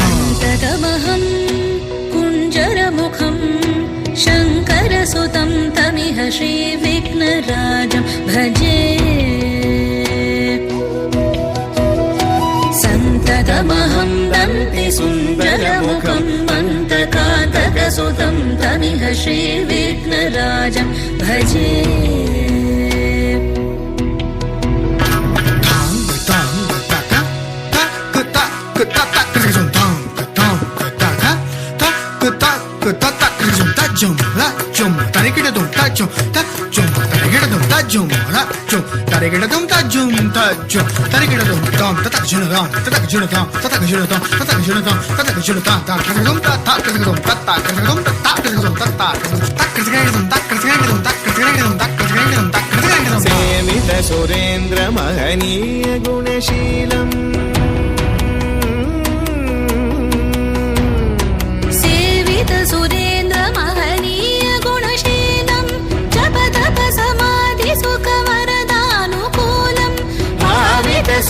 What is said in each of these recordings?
तदमहं कुञ्जरमुखं शङ्करसुतं तमिह श्रीविघ्नराजं भजे सन्ततमहं दन्ति सुन्दरमुखं मन्तकातकसुतं तमिह श्रीविघ्नराजं भजे కత కత త కృతం తజ్జం ల జం తరికిడదం తజ్జం తజ్జం తరికిడదం తజ్జం ల జం తరికిడదం తజ్జం తజ్జం తరికిడదం తాం తత జునదాం తత జునదాం తత జునదాం తత జునదాం తత జునదాం తా కృతం త త కృతం తత కృతం తత కృతం తత త కృతం త కృతం త కృతం త కృతం త కృతం సేవిత సురేంద్ర మహనీయ గుణశీలం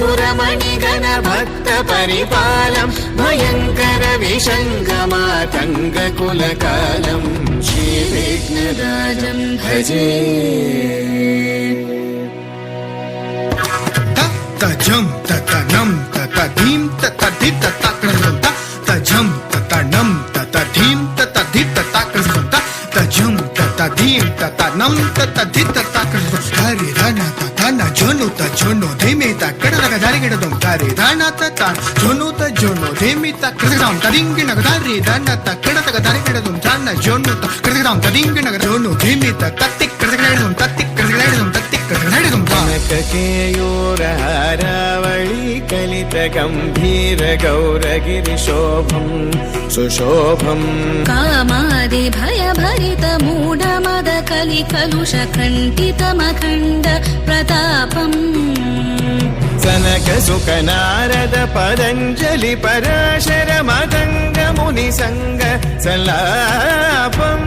సురమణి గణ భక్త పరిపాలం భయంకర విషంగమాతంగ కులకాలం శ్రీ విఘ్నరాజం భజే తజం తతనం తతీం తతధి తతకృతం తజం తతనం తతధీం తతధి తతకృతం తజం తతధీం తతనం తతధి తతకృతం హరి రణ జోనుత జోను ధీమిత కలిత గంభీర గౌరగిరి శోభం సుశోభం. కామాది భయ భరిత మూఢ కలి కలుష ఖండితమఖండ ప్రతాపం. సనక సుఖ నారద పరంజలి పరాశర మదంగ ముని సంగ సలాపం